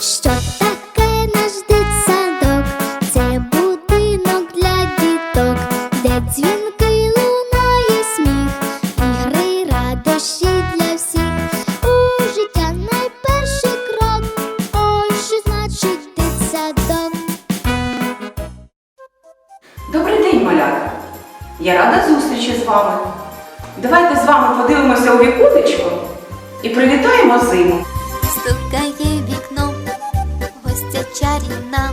Що таке наш дитсадок? Це будинок для діток, де дзвінки лунає сміх, ігри, радощі для всіх. У життя найперший крок. Ой, що значить дитсадок? Добрий день, малята! Я рада зустрічі з вами. Давайте з вами подивимося у віконечко і привітаємо зиму. Стукає чарівна,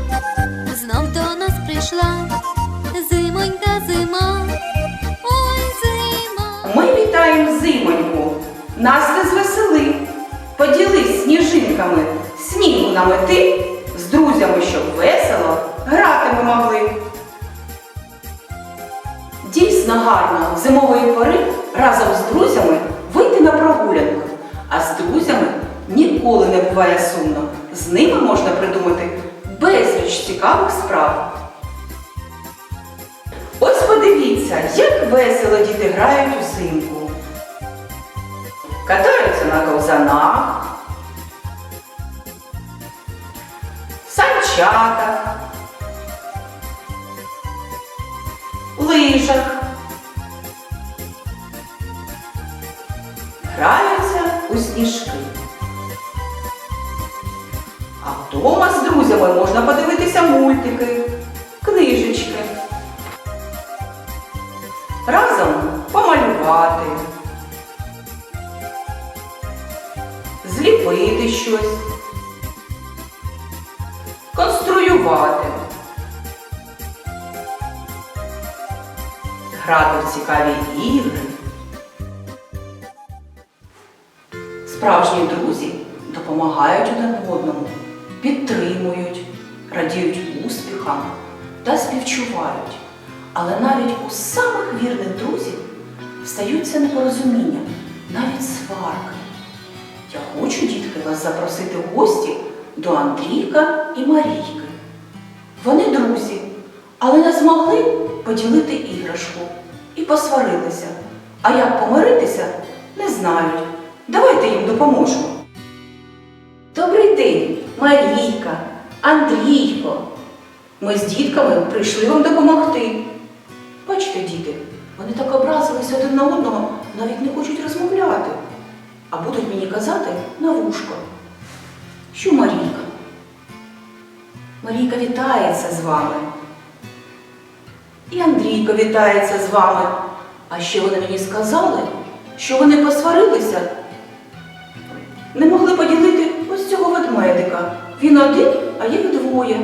знов до нас прийшла зимонька зима, ой зима. Ми вітаємо зимоньку. Нас ти звесели. Поділись сніжинками, снігу намети, з друзями, щоб весело грати ми могли. Дійсно гарно зимової пори разом з друзями вийти на прогулянку. А з друзями ніколи не буває сумно. З ними можна придумати безліч цікавих справ. Ось подивіться, як весело діти грають взимку. Катаються на ковзанах, санчатах, лижах. Граються у сніжки. Вдома з друзями можна подивитися мультики, книжечки. Разом помалювати, зліпити щось, конструювати, грати в цікаві ігри. Справжні друзі допомагають один одному, підтримують, радіють успіхам та співчувають. Але навіть у самих вірних друзів стаються непорозуміння, навіть сварки. Я хочу, дітки, вас запросити в гості до Андрійка і Марійки. Вони друзі, але не змогли поділити іграшку і посварилися. А як помиритися, не знають. Давайте їм допоможемо. Добрий день, Марійка, Андрійко. Ми з дітками прийшли вам допомогти. Бачите, діти, вони так образилися один на одного, навіть не хочуть розмовляти, а будуть мені казати на вушко. Що Марійка? Марійка вітається з вами. І Андрійко вітається з вами. А ще вони мені сказали, що вони посварилися, не могли поділити ось цього ведмедика. Він один, а їх двоє.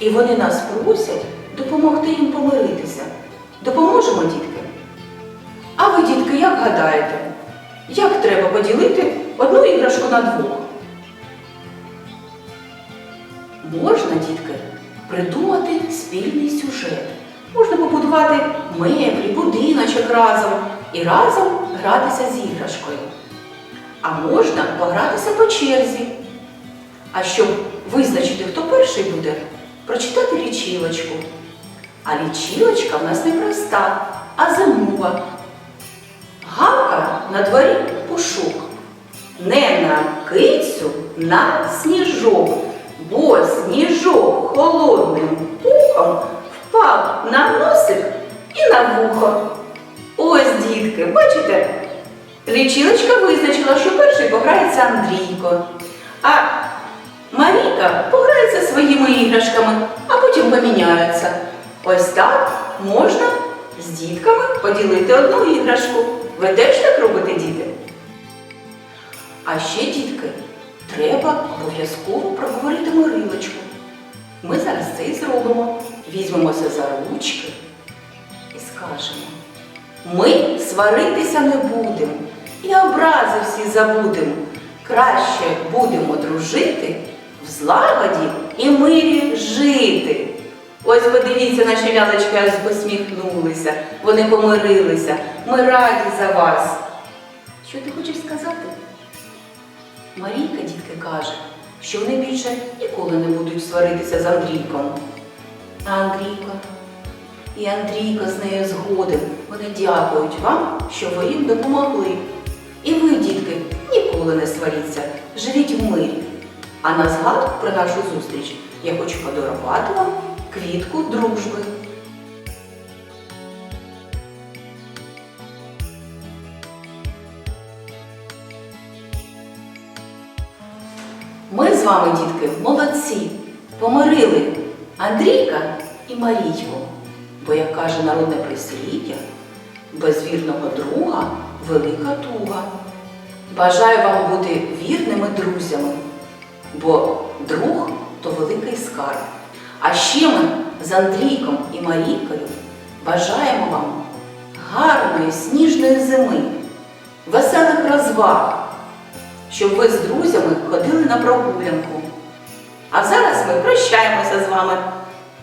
І вони нас просять допомогти їм помиритися. Допоможемо, дітки? А ви, дітки, як гадаєте, як треба поділити одну іграшку на двох? Можна, дітки, придумати спільний сюжет. Можна побудувати меблі, будиночок разом і разом гратися з іграшкою. А можна погратися по черзі. А щоб визначити, хто перший буде, прочитати лічилочку. А лічилочка в нас не проста, а зимова. Гавка на дворі пушок. Не на кицю, на сніжок, бо сніжок холодним пухом впав на носик і на вухо. Ось, дітки, бачите? Лічилочка визначила, що перший пограється Андрійко, а Марійка пограється своїми іграшками, а потім поміняються. Ось так можна з дітками поділити одну іграшку. Ви теж так робите, діти? А ще, дітки, треба обов'язково проговорити мирилочку. Ми зараз це і зробимо. Візьмемося за ручки і скажемо. Ми сваритися не будемо і образи всі забудемо. Краще будемо дружити, в злагоді і мирі жити. Ось подивіться, наші лялечки аж посміхнулися, вони помирилися. Ми раді за вас. Що ти хочеш сказати? Марійка, дітки, каже, що вони більше ніколи не будуть сваритися з Андрійком. А Андрійко? І Андрійко з нею згоден. Вони дякують вам, що ви їм допомогли. І ви, дітки, ніколи не сваріться, живіть в мирі. А на згадку про нашу зустріч я хочу подарувати вам квітку дружби. Ми з вами, дітки, молодці, помирили Андрійка і Марійку. Бо, як каже народне прислів'я, без вірного друга велика туга. Бажаю вам бути вірними друзями, бо друг то великий скарб. А ще ми з Андрійком і Марійкою бажаємо вам гарної сніжної зими, веселих розваг, щоб ви з друзями ходили на прогулянку. А зараз ми прощаємося з вами.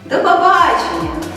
До побачення!